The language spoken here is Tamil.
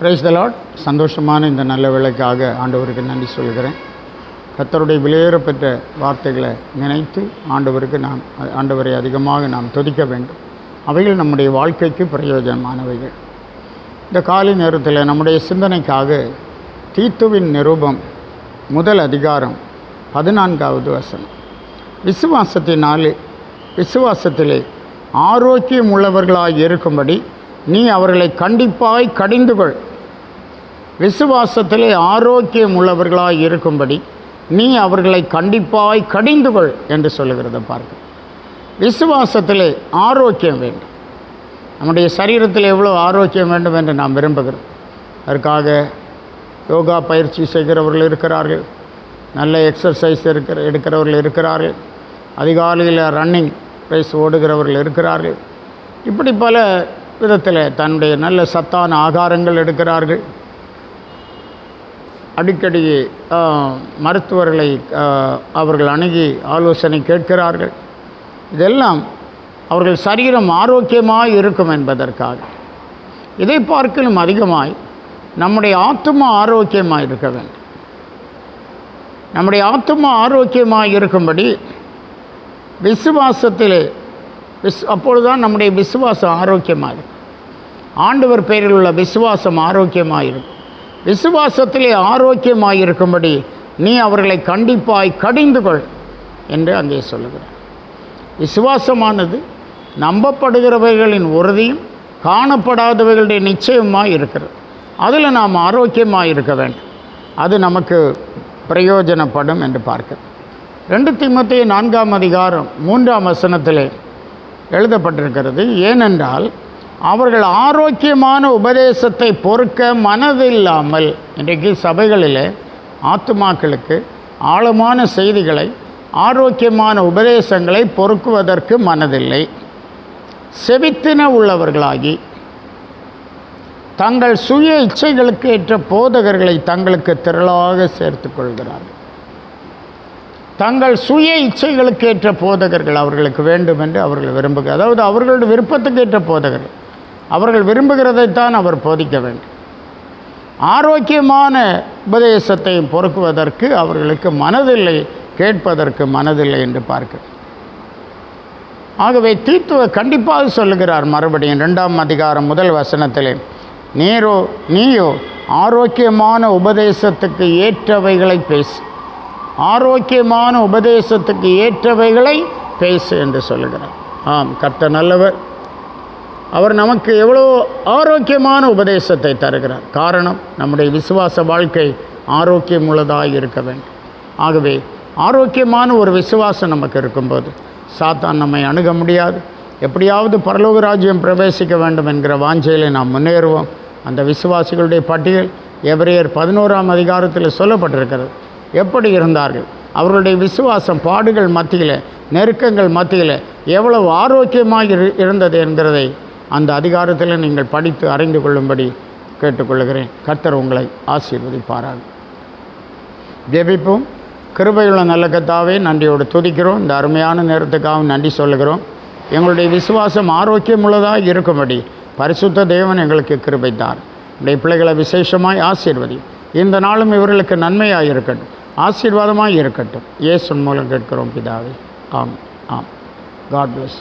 பிரைஸ் த லாட் சந்தோஷமான இந்த நல்ல வேலைக்காக ஆண்டவருக்கு நன்றி சொல்கிறேன் கத்தருடைய விலையேறப்பெற்ற வார்த்தைகளை நினைத்து ஆண்டவருக்கு நாம் ஆண்டவரை அதிகமாக நாம் துதிக்க வேண்டும். அவைகள் நம்முடைய வாழ்க்கைக்கு பிரயோஜனமானவைகள். இந்த காலை நேரத்தில் நம்முடைய சிந்தனைக்காக தீத்துவின் நிரூபம் முதல் அதிகாரம் பதினான்காவது வசனம். விசுவாசத்தினாலே விசுவாசத்திலே ஆரோக்கியம் உள்ளவர்களாக இருக்கும்படி நீ அவர்களை கண்டிப்பாய் கடிந்து கொள் விசுவாசத்திலே ஆரோக்கியம் உள்ளவர்களாக இருக்கும்படி நீ அவர்களை கண்டிப்பாய் கடிந்து கொள் என்று சொல்லுகிறத பார்க்க. விசுவாசத்திலே ஆரோக்கியம் வேண்டும். நம்முடைய சரீரத்தில் எவ்வளோ ஆரோக்கியம் வேண்டும் என்று நாம் விரும்புகிறோம். அதற்காக யோகா பயிற்சி செய்கிறவர்கள் இருக்கிறார்கள். நல்ல எக்ஸசைஸ் இருக்கிற எடுக்கிறவர்கள் இருக்கிறார்கள். அதிகாலையில் ரன்னிங் ரேஸ் ஓடுகிறவர்கள் இருக்கிறார்கள். இப்படி பல விதத்தில் தன்னுடைய நல்ல சத்தான ஆகாரங்கள் எடுக்கிறார்கள். அடிக்கடி மருத்துவர்களை அவர்கள் அணுகி ஆலோசனை கேட்கிறார்கள். இதெல்லாம் அவர்கள் சரீரம் ஆரோக்கியமாக இருக்கும் என்பதற்காக. இதை பார்க்கலும் அதிகமாய் நம்முடைய ஆத்மா ஆரோக்கியமாக இருக்க வேண்டும். நம்முடைய ஆத்மா ஆரோக்கியமாக இருக்கும்படி விசுவாசத்திலே விஸ் அப்பொழுதுதான் நம்முடைய விசுவாசம் ஆரோக்கியமாக இருக்கும். ஆண்டவர் பெயரில் உள்ள விசுவாசம் ஆரோக்கியமாக இருக்கும். விசுவாசத்திலே ஆரோக்கியமாயிருக்கும்படி நீ அவர்களை கண்டிப்பாய் கடிந்து கொள் என்று அங்கே சொல்லுகிறார். விசுவாசமானது நம்பப்படுகிறவைகளின் உறுதியும் காணப்படாதவைகளுடைய நிச்சயமாக இருக்கிறது. அதில் நாம் ஆரோக்கியமாக இருக்க வேண்டும். அது நமக்கு பிரயோஜனப்படும் என்று பார்க்க ரெண்டு திமுத்தைய நான்காம் அதிகாரம் மூன்றாம் வசனத்திலே எழுதப்பட்டிருக்கிறது ஏனென்றால் அவர்கள் ஆரோக்கியமான உபதேசத்தை பொறுக்க மனதில்லாமல் இன்றைக்கு சபைகளில் ஆத்துமாக்களுக்கு ஆழமான செய்திகளை ஆரோக்கியமான உபதேசங்களை பொறுக்குவதற்கு மனதில்லை. செவித்தின உள்ளவர்களாகி தங்கள் சுய இச்சைகளுக்கு ஏற்ற போதகர்களை தங்களுக்கு திரளாக சேர்த்து கொள்கிறார்கள். தங்கள் சுய இச்சைகளுக்கு ஏற்ற போதகர்கள் அவர்களுக்கு வேண்டும் என்று அவர்கள் விரும்புகிறார் அதாவது அவர்களுடைய விருப்பத்துக்கு ஏற்ற போதகர்கள். அவர்கள் விரும்புகிறதைத்தான் அவர் போதிக்க வேண்டும். ஆரோக்கியமான உபதேசத்தை பொறுக்குவதற்கு அவர்களுக்கு மனதில்லை கேட்பதற்கு மனதில்லை என்று பார்க்க. ஆகவே தீத்துவ கண்டிப்பாக சொல்லுகிறார் மறுபடியும் ரெண்டாம் அதிகாரம் முதல் வசனத்திலே நீரோ நீயோ ஆரோக்கியமான உபதேசத்துக்கு ஏற்றவைகளை பேசு. ஆரோக்கியமான உபதேசத்துக்கு ஏற்றவைகளை பேசு என்று சொல்லுகிறார். ஆம் கர்த்த நல்லவர். அவர் நமக்கு எவ்வளோ ஆரோக்கியமான உபதேசத்தை தருகிறார். காரணம் நம்முடைய விசுவாச வாழ்க்கை ஆரோக்கியம் உள்ளதாக இருக்க வேண்டும். ஆகவே ஆரோக்கியமான ஒரு விசுவாசம் நமக்கு இருக்கும்போது சாத்தான் நம்மை அணுக முடியாது. எப்படியாவது பரலோக ராஜ்யம் பிரவேசிக்க வேண்டும் என்கிற வாஞ்சையில் நாம் முன்னேறுவோம். அந்த விசுவாசிகளுடைய பட்டியல் எவரையர் பதினோராம் அதிகாரத்தில் சொல்லப்பட்டிருக்கிறது. எப்படி இருந்தார்கள்? அவர்களுடைய விசுவாசம் பாடுகள் மத்தியில் நெருக்கங்கள் மத்தியில் எவ்வளவு ஆரோக்கியமாக இரு இருந்தது என்கிறதை அந்த அதிகாரத்தில் நீங்கள் படித்து அறிந்து கொள்ளும்படி கேட்டுக்கொள்கிறேன் கர்த்தர் உங்களை ஆசீர்வதிப்பாராக. ஜெபிப்போம். கிருபையுள்ள நல்ல கத்தாவே நன்றியோடு துதிக்கிறோம். இந்த அருமையான நேரத்துக்காகவும் நன்றி சொல்லுகிறோம். எங்களுடைய விசுவாசம் ஆரோக்கியம் உள்ளதாக இருக்கும்படி பரிசுத்த தேவன் எங்களுக்கு கிருபைத்தார் உடைய பிள்ளைகளை விசேஷமாய் ஆசீர்வதி. இந்த நாளும் இவர்களுக்கு நன்மையாக இருக்கட்டும். ஆசீர்வாதமாக இருக்கட்டும். இயேசுன் மூலம் கேட்கிறோம் பிதாவே. ஆம் ஆம் காட் பிளஸ்